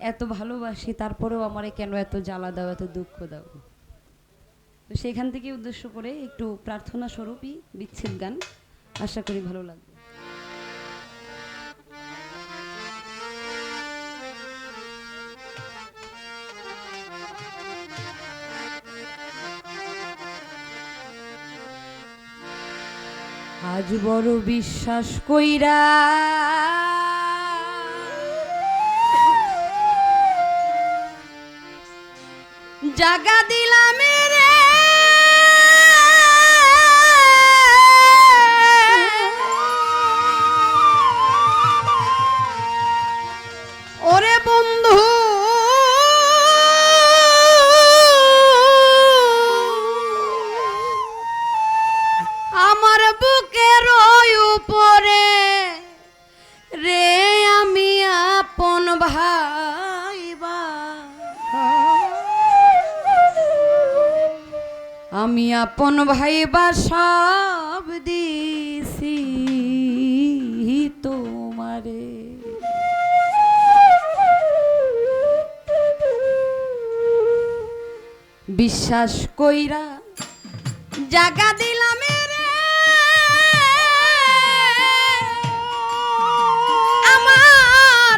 এত ভালোবাসি, তারপরেও আমারে কেন এত জ্বালা দাও, এত দুঃখ দাও? তো সেখান থেকে উদ্দেশ্য করে একটু প্রার্থনা স্বরূপই বিচ্ছেদ গান আশা করি ভালো লাগবে। আজ বড় বিশ্বাস কইরা জাগা দিলাম আমি আপন ভাইবা সব দিছি তোমারে। বিশ্বাস কইরা জাগা দিলাম আমার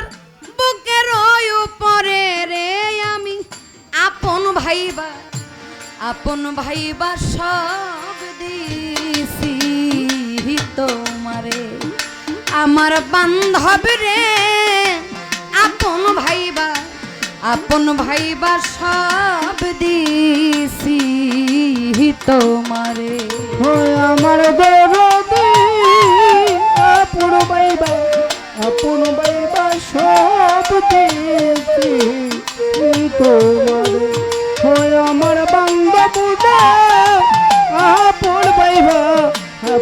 বুকের ওই উপরে রে আমি আপন ভাইবা আপন ভাই বা সব দিছি তোমারে। আমার বান্ধব রে, আপন ভাই বা আপন ভাই বা সব দিছি তোমারে। আমার দরদি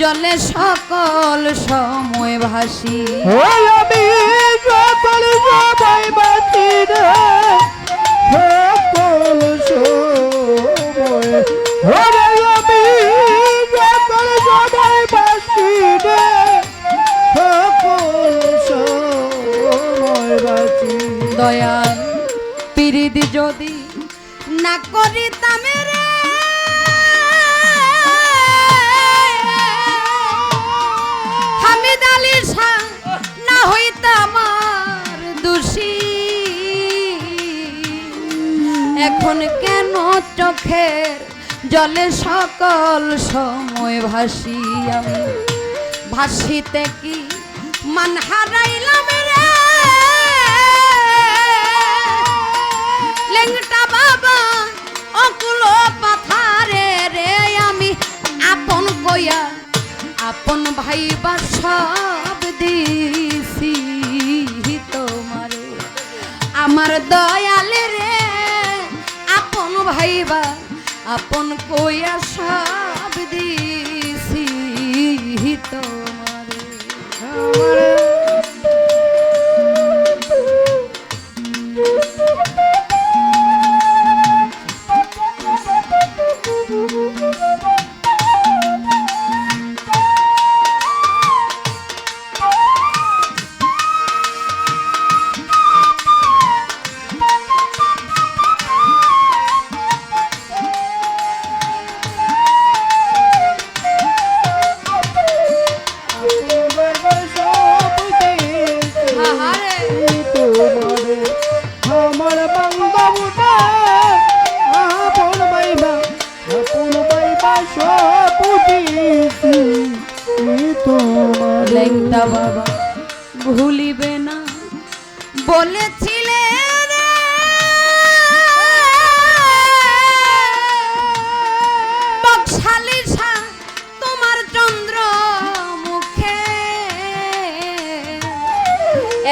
জলে সকল সময় ভাসি। সকল সময় ভাসি রে চোখের জলে সকল সময় ভাসি আমি। ভাসিতে কি মান হারাইলাম লেংটা বাবা, অকুল পাথারে রে আমি। আপন কইয়া, আপন ভাইবা সব দিছি তোমারে। আমার দয়ালে রে ভাইবা আপন কইয়া সব দিছি তোমারে। লেংটা বাবা ভুলিবে না। বলেছিলে তোমার চন্দ্র মুখে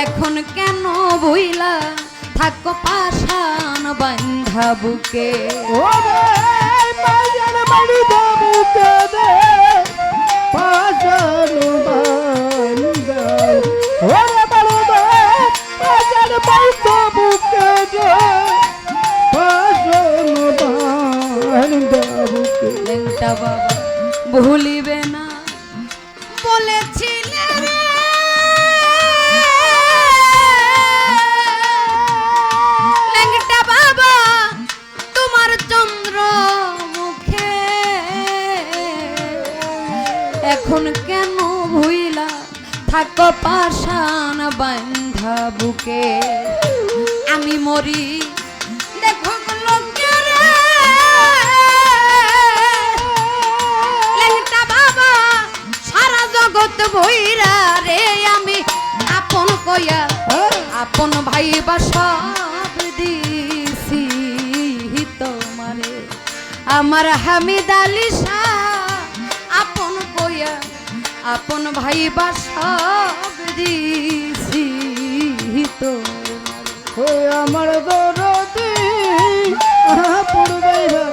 এখন কেন বইলা থাকো পাশান বান্ধ বুকে? মায়ের বাড়ি বুকে পাশানো লেংটা বাবা ভুলিবে না। বলেছিলে রে। লেংটা বাবা তোমার চন্দ্র মুখে। এখন কেন ভুইলা থাকো পাশান বান্ধা বুকে। আমি মরি লোকের বাবা, সারা জগৎ বইরা রে আমি। আপন কয়া আপন ভাই বা সব দিছি তোমারে। আমার হামিদ আলী আপন ভাই বা সব দিছি ওই আমার দরদি আপন বাইবা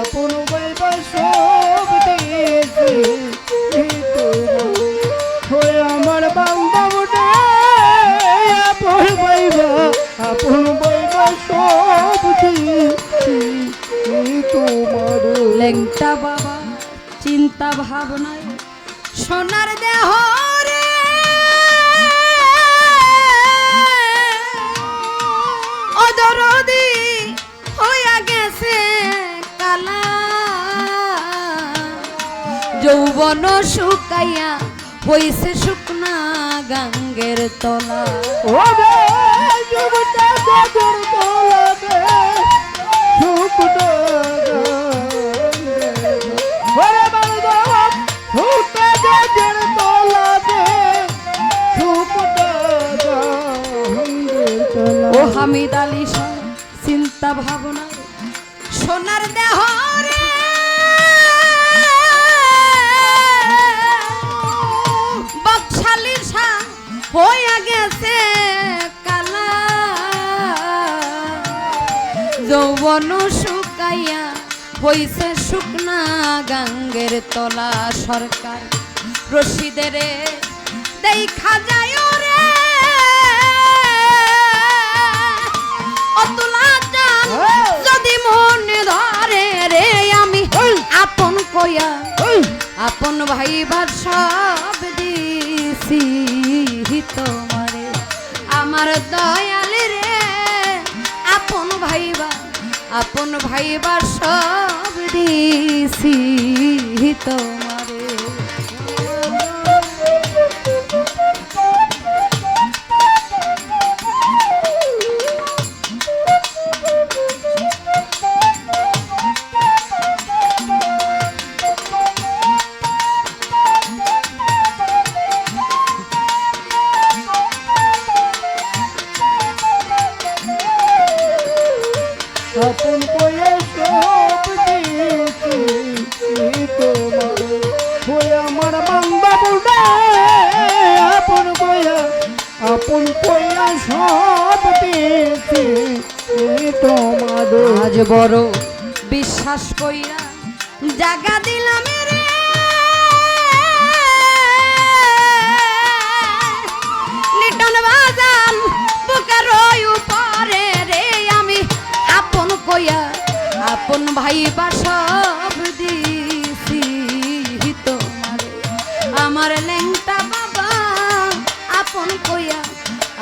আপন বাইবা সব দিয়েছি ওই আমার বান্ধবটা আপন বাইবা আপন বাইবা সব দিয়েছি তোমার লেংটা বাবা চিন্তা ভাবনায় সোনার দেহ রে। অদরদি হইয়া গেছে কালা। যৌবন শুকাইয়া হইছে শুকনা গাঙ্গের তলা। যুবটা গজর তোলাবে আলী শাহ চিন্তা ভাবনা, সোনার দেহ কালা। যৌবন শুকাইয়া হইছে শুকনা গাঙ্গের তলা সরকার। রশিদের দেখা যায় আপন ভাই বার সব দিছি তোমারে আমার দয়াল রে, আপন ভাইবা আপন ভাইবার সব দিছি তোমারে আপন কয়া আপন কয়া সব তোমার আজ বড় বিশ্বাস কইরা জাগা দিলাম রে। লিটন বাজান, বুকের উপরে রে আমি আপন আপন ভাই বা সব দিছি আমার লেংটা বাবা, আপন কইয়া,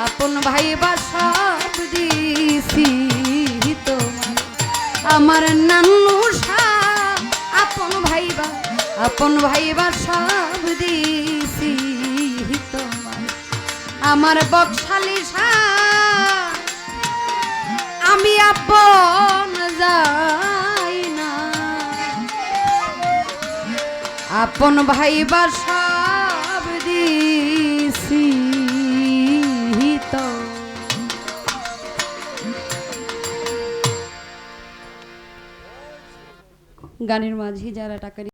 আপন ভাই বা সব দিছি তোমারে আমার নানু আপন ভাইবা আপন ভাইবা সব দিছি তোমার আমার বকশালী আমি আপন যাই না। আপন ভাইবা সব গানের মাঝে যারা টাকা